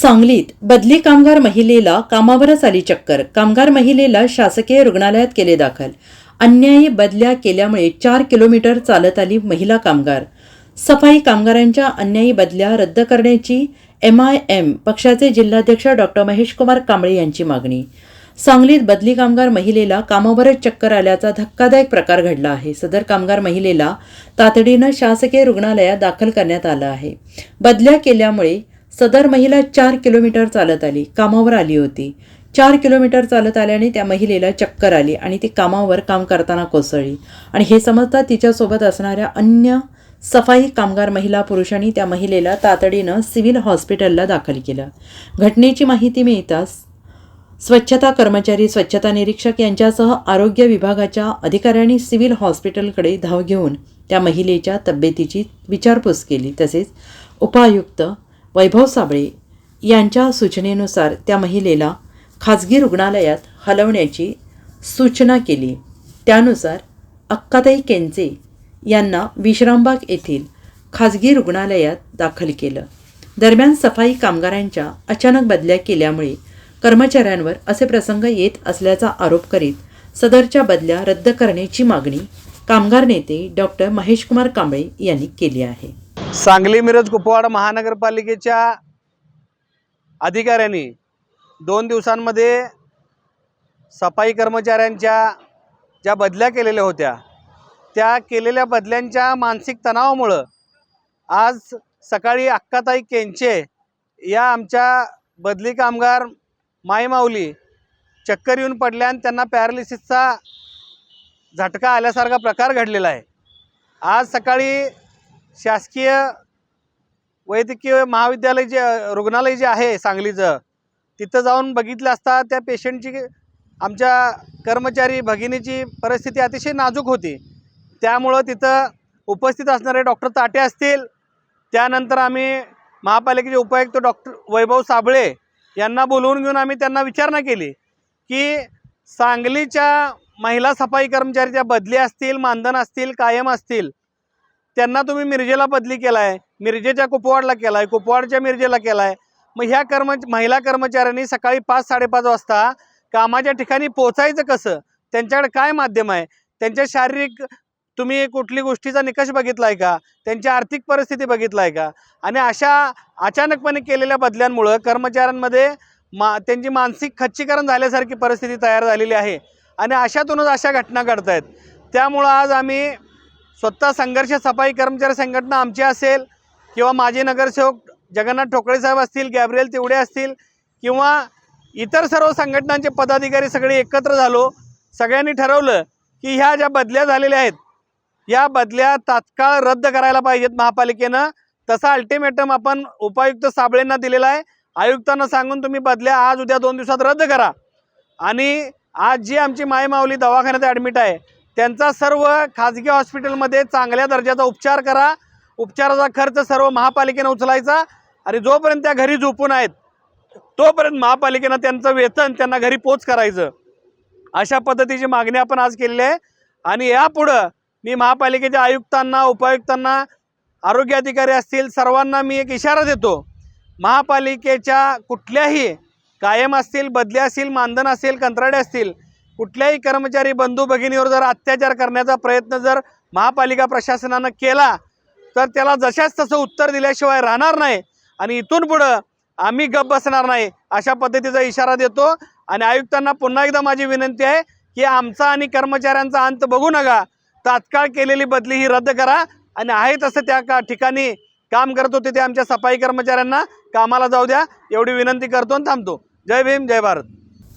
सांगलीत बदली कामगार महिलेला कामावरच आली चक्कर. कामगार महिलेला शासकीय रुग्णालयात केले दाखल. अन्यायी बदल्या केल्यामुळे चार किलोमीटर चालत आली महिला कामगार. सफाई कामगारांच्या अन्यायी बदल्या रद्द करण्याची एम आय एम पक्षाचे जिल्हाध्यक्ष डॉक्टर महेशकुमार कांबळे यांची मागणी. सांगलीत बदली कामगार महिलेला कामावरच चक्कर आल्याचा धक्कादायक प्रकार घडला आहे. सदर कामगार महिलेला तातडीनं शासकीय रुग्णालयात दाखल करण्यात आलं आहे. बदल्या केल्यामुळे सदर महिला चार किलोमीटर चालत आली कामावर आली होती. चार किलोमीटर चालत आल्याने त्या महिलेला चक्कर आली आणि ती कामावर काम करताना कोसळली. आणि हे समजता तिच्यासोबत असणाऱ्या अन्य सफाई कामगार महिला पुरुषांनी त्या महिलेला तातडीनं सिव्हिल हॉस्पिटलला दाखल केलं. घटनेची माहिती मिळताच स्वच्छता कर्मचारी स्वच्छता निरीक्षक यांच्यासह आरोग्य विभागाच्या अधिकाऱ्यांनी सिव्हिल हॉस्पिटलकडे धाव घेऊन त्या महिलेच्या तब्येतीची विचारपूस केली. तसेच उपायुक्त वैभव साबळे यांच्या सूचनेनुसार त्या महिलेला खाजगी रुग्णालयात हलवण्याची सूचना केली. त्यानुसार अक्काताई केंचे यांना विश्रामबाग येथील खाजगी रुग्णालयात दाखल केलं. दरम्यान सफाई कामगारांच्या अचानक बदल्या केल्यामुळे कर्मचाऱ्यांवर असे प्रसंग येत असल्याचा आरोप करीत सदरच्या बदल्या रद्द करण्याची मागणी कामगार नेते डॉक्टर महेशकुमार कांबळे यांनी केली आहे. सांगली मिरज कुपवाड महानगरपालिकेच्या अधिकाऱ्यांनी दोन दिवसांमध्ये सफाई कर्मचाऱ्यांच्या ज्या बदल्या केलेल्या होत्या त्या केलेल्या बदल्यांच्या मानसिक तणावामुळं आज सकाळी अक्काताई केंचे या आमच्या बदली कामगार मायमाऊली चक्कर येऊन पडल्या आणि त्यांना पॅरालिसिसचा झटका आल्यासारखा प्रकार घडलेला आहे. आज सकाळी शासकीय वैद्यकीय महाविद्यालय जे रुग्णालय जे आहे सांगलीचं तिथं जाऊन बघितलं असता त्या पेशंटची आमच्या कर्मचारी भगिनीची परिस्थिती अतिशय नाजूक होती. त्यामुळं तिथं उपस्थित असणारे डॉक्टर ताटे असतील. त्यानंतर आम्ही महापालिकेचे उपायुक्त डॉक्टर वैभव साबळे यांना बोलवून घेऊन आम्ही त्यांना विचारणा केली की सांगलीच्या महिला सफाई कर्मचारीच्या बदली असतील मानधन असतील कायम असतील त्यांना तुम्ही मिरजेला बदली केला आहे मिरजेच्या कुपवाडला केला आहे कुपवाडच्या मिरजेला केला आहे मग ह्या कर्म महिला कर्मचाऱ्यांनी सकाळी पाच साडेपाच वाजता कामाच्या ठिकाणी पोचायचं कसं? त्यांच्याकडे काय माध्यम आहे? त्यांच्या शारीरिक तुम्ही कुठली गोष्टीचा निकष बघितला आहे का? त्यांची आर्थिक परिस्थिती बघितला आहे का? आणि अशा अचानकपणे केलेल्या बदल्यांमुळं कर्मचाऱ्यांमध्ये मा त्यांची मानसिक खच्चीकरण झाल्यासारखी परिस्थिती तयार झालेली आहे. आणि अशातूनच अशा घटना घडत आहेत त्यामुळं आज आम्ही स्वतः संघर्ष सफाई कर्मचारी संघटना आमची असेल किंवा माजी नगरसेवक जगन्नाथ ठोकळे साहेब असतील गॅब्रियल तिवडे असतील किंवा इतर सर्व संघटनांचे पदाधिकारी सगळे एकत्र झालो सगळ्यांनी ठरवलं की ह्या ज्या बदल्या झालेल्या आहेत या बदल्या तात्काळ रद्द करायला पाहिजेत महापालिकेनं. तसा अल्टिमेटम आपण उपायुक्त साबळेंना दिलेला आहे. आयुक्तांना सांगून तुम्ही बदल्या आज उद्या दोन दिवसात रद्द करा. आणि आज जी आमची मायमाऊली दवाखान्यात ॲडमिट आहे त्यांचा सर्व खाजगी हॉस्पिटलमध्ये चांगल्या दर्जाचा उपचार करा. उपचाराचा खर्च सर्व महापालिकेनं उचलायचा आणि जोपर्यंत त्या घरी झोपून आहेत तोपर्यंत महापालिकेनं त्यांचं वेतन त्यांना घरी पोच करायचं. अशा पद्धतीची मागणी आपण आज केलेली आहे. आणि यापुढं मी महापालिकेच्या आयुक्तांना उपायुक्तांना आरोग्य अधिकारी असतील सर्वांना मी एक इशारा देतो. महापालिकेच्या कुठल्याही कायम असतील बदल्या असतील मानधन असतील कंत्राटे असतील कुठल्याही कर्मचारी बंधू भगिनीवर जर अत्याचार करण्याचा प्रयत्न जर महापालिका प्रशासनानं केला तर त्याला जशाच तसं उत्तर दिल्याशिवाय राहणार नाही. आणि इथून पुढं आम्ही गप बसणार नाही अशा पद्धतीचा इशारा देतो. आणि आयुक्तांना पुन्हा एकदा माझी विनंती आहे की आमचा आणि कर्मचाऱ्यांचा अंत बघू नका. तात्काळ केलेली बदली ही रद्द करा. आणि आहे तसं त्या का ठिकाणी काम करत होते ते आमच्या सफाई कर्मचाऱ्यांना कामाला जाऊ द्या. एवढी विनंती करतो आणि थांबतो. Jai Bhim Jai Bharat.